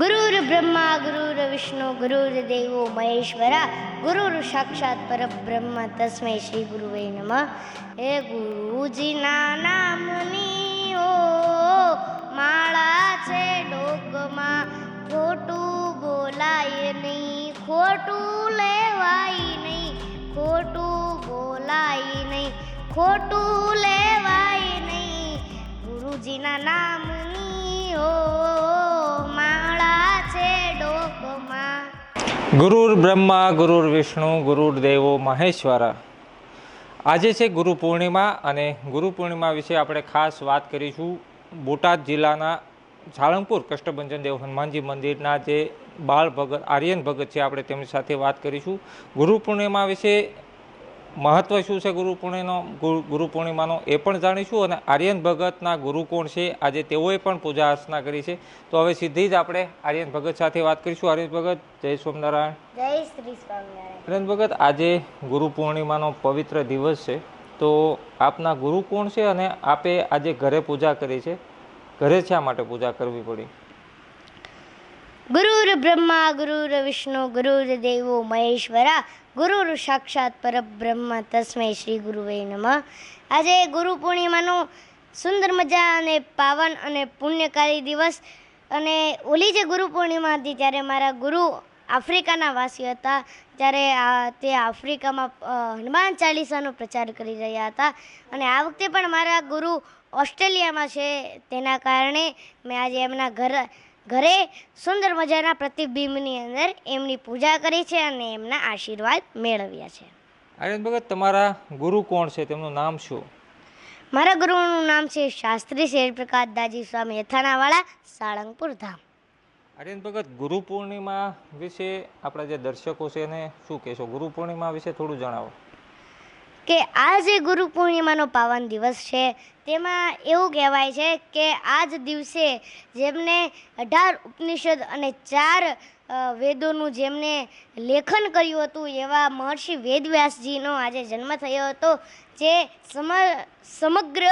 ગુરુર બ્રહ્મા ગુરુર વિષ્ણુ ગુરુર દેવો મહેશ્વરા ગુરુર સાક્ષાત પરબ્રહ્મ તસ્મૈ શ્રી ગુરુવે નમ હે ગુરુજીના નામની ઓ માળા છે ડોકમાં ખોટું બોલાય નહીં ખોટું લેવાય નહીં ખોટું બોલાય નહીં ખોટું લેવાય નહીં ગુરુજીના નામની ઓ ગુરુર બ્રહ્મા, ગુરુર વિષ્ણુ, ગુરુર દેવો, મહેશ્વર. આજે છે ગુરુ પૂર્ણિમા અને ગુરુ પૂર્ણિમા વિશે આપણે ખાસ વાત કરીશું બોટાદ જિલ્લાના સાળંગપુર કષ્ટભંજન દેવ હનુમાનજી મંદિરના જે બાળ ભગત, આર્યન ભગત છે, આપણે તેમની સાથે વાત કરીશું. ગુરુ પૂર્ણિમા વિશે મહત્વ શું છે ગુરુ પૂર્ણિનો ગુરુ ગુરુ પૂર્ણિમાનો એ પણ જાણીશું અને આર્યન ભગતના ગુરુ કોણ છે આજે તેઓએ પણ પૂજા અર્ચના કરી છે. તો હવે સીધી જ આપણે આર્યન ભગત સાથે વાત કરીશું. આર્યન ભગત જય સ્વામિનારાયણ. જય શ્રી સ્વામિનારાયણ. આર્યન ભગત આજે ગુરુ પૂર્ણિમાનો પવિત્ર દિવસ છે. તો આપના ગુરુ કોણ છે અને આપે આજે ઘરે પૂજા કરી છે? ઘરે શા માટે પૂજા કરવી પડી? ગુરુર બ્રહ્મા ગુરુર વિષ્ણુ ગુરુર દેવો મહેશ્વરા ગુરુર સાક્ષાત પરબ્રહ્મ તસ્મય શ્રી ગુરુવે નમઃ આજે ગુરુ પૂર્ણિમાનો સુંદર મજા અને પાવન અને પુણ્યકારી દિવસ અને ઓલી જે ગુરુ પૂર્ણિમા હતી ત્યારે મારા ગુરુ આફ્રિકાના વાસી હતા. ત્યારે તે આફ્રિકામાં હનુમાન ચાલીસાનો પ્રચાર કરી રહ્યા હતા. અને આ વખતે પણ મારા ગુરુ ઓસ્ટ્રેલિયામાં છે. તેના કારણે મેં આજે એમના ઘર ઘરે સુંદર મજાના પ્રતિબિંબની અંદર એમની પૂજા કરી છે અને એમના આશીર્વાદ મેળવ્યા છે. આર્યન ભગત તમારા ગુરુ કોણ છે? તેમનું નામ શું? મારા ગુરુનું નામ છે શાસ્ત્રી શેરપ્રકાશ દાજી સ્વામી અથાણાવાળા સાળંગપુર ધામ. આર્યન ભગત ગુરુ પૂર્ણિમા વિશે આપણા જે દર્શકો છે એને શું કહેશો? ગુરુ પૂર્ણિમા વિશે થોડું જણાવો. કે આ જે ગુરુ પૂર્ણિમાનો પાવન દિવસ છે, તેમાં એવું કહેવાય છે કે આ જ દિવસે જેમને અઢાર ઉપનિષદ અને ચાર વેદોનું જેમને લેખન કર્યું હતું, એવા મહર્ષિ વેદવ્યાસજીનો આજે જન્મ થયો હતો, જે સમ, સમગ્ર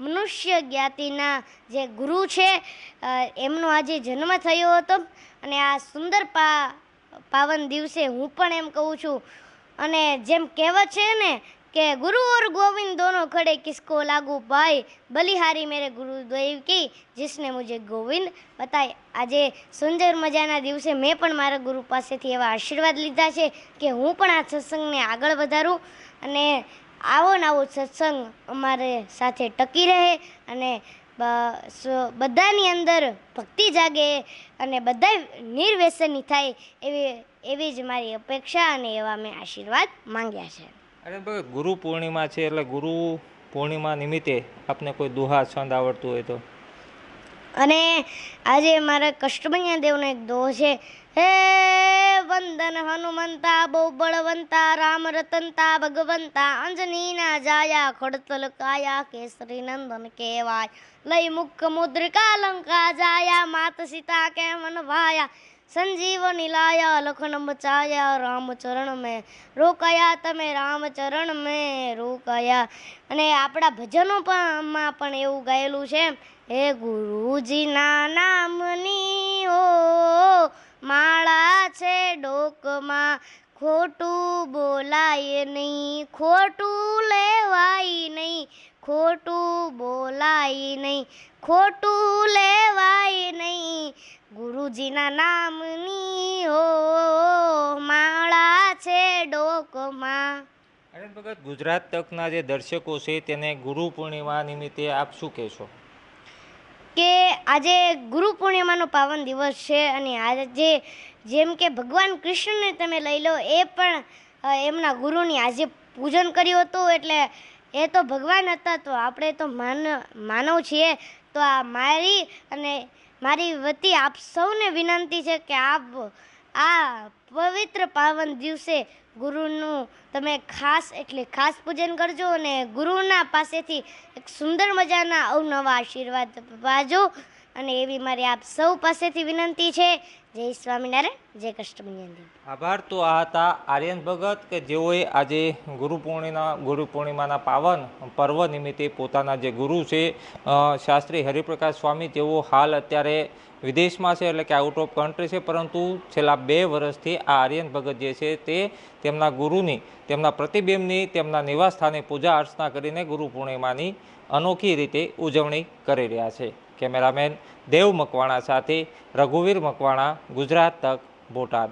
મનુષ્ય જ્ઞાતિના જે ગુરુ છે એમનો આજે જન્મ થયો હતો. અને આ સુંદર પા, પાવન દિવસે હું પણ એમ કહું છું. અને જેમ કહેવત છે ને કે ગુરુ ઓર ગોવિંદ દોનો ખડે કિસકો લાગુ ભાઈ બલિહારી મેરે ગુરુદેવ કી, જિસને મુજે ગોવિંદ બતાય. આજે સુંદર મજાના દિવસે મેં પણ મારા ગુરુ પાસેથી એવા આશીર્વાદ લીધા છે કે હું પણ આ સત્સંગને આગળ વધારું અને આવો ને આવો સત્સંગ અમારે સાથે ટકી રહે અને બધાની અંદર ભક્તિ જાગે અને બધા નિર્વ્યસની થાય એવી એવી જ મારી અપેક્ષા અને એવા મેં આશીર્વાદ માંગ્યા છે. આર્યન ભાઈ, ગુરુ પૂર્ણિમા છે એટલે ગુરુ પૂર્ણિમા નિમિત્તે આપને કોઈ દુહા છંદ આવડતું હોય તો. અને આજે મારા કષ્ટભૈયા દેવનો એક દોહ છે. હે વંદન હનુમંતા, બહુ બળવંતા, રામ રતનતા, ભગવંતા, અંજનીના જાયા, ખડતલ કાયા, કેસરી નંદન કહેવાય. લઈ મુખ મુદ્રિકા, લંકા જાયા, માત સીતા કે મન ભાયા સંજીવની લાયા લખન બચાયા રામચરણ મેં રોકાયા તમે રામચરણ મેં રોકાયા. અને આપણા ભજનો પણ માં પણ એવું ગાયેલું છે. હે ગુરુજીના નામની ઓ માળા છે ડોકમાં. ખોટું બોલાય નહીં, ખોટું લેવાય નહીં, ખોટું બોલાય નહીં, ખોટું લેવાય નહીં. ગુરુજીના નામની હો માળા છે ડોકમાં. આર્યન ભગત ગુજરાત તકના જે દર્શકો છે તેને ગુરુ પૂર્ણિમા નિમિત્તે આપ શું કહેશો? કે આજે ગુરુ પૂર્ણિમાનો પાવન દિવસ છે અને આજે જેમ કે ભગવાન કૃષ્ણને તમે લઈ લો એ પણ એમના ગુરુની આજે પૂજન કર્યું હતું. એટલે એ તો ભગવાન હતા તો આપણે તો માન માનવ છીએ. તો આ મારી અને મારી વતી આપ સૌને વિનંતી છે કે આપ આ પવિત્ર પાવન દિવસે ગુરુનું તમે ખાસ એટલે ખાસ પૂજન કરજો અને ગુરુના પાસેથી એક સુંદર મજાના અવનવા આશીર્વાદ પાજો અને એવી મારી આપ સૌ પાસેથી વિનંતી છે જય સ્વામિનારાયણ, જય કષ્ટભંજન આભાર. તો આ હતા આર્યન ભગત કે જેઓએ આજે ગુરુ પૂર્ણિમા, ગુરુ પૂર્ણિમાના પાવન પર્વ નિમિત્તે પોતાના જે ગુરુ છે શાસ્ત્રી હરિપ્રકાશ સ્વામી, તેઓ હાલ અત્યારે વિદેશમાં છે એટલે કે આઉટ ઓફ કન્ટ્રી છે, પરંતુ છેલ્લા બે વર્ષથી આ આર્યન ભગત જે છે તે તેમના ગુરુની, તેમના પ્રતિબિંબની, તેમના નિવાસ સ્થાને પૂજા અર્ચના કરીને ગુરુ પૂર્ણિમાની અનોખી રીતે ઉજવણી કરી રહ્યા છે. કેમેરામેન દેવ મકવાણા સાથે રઘુવીર મકવાણા, ગુજરાત તક બોટાદ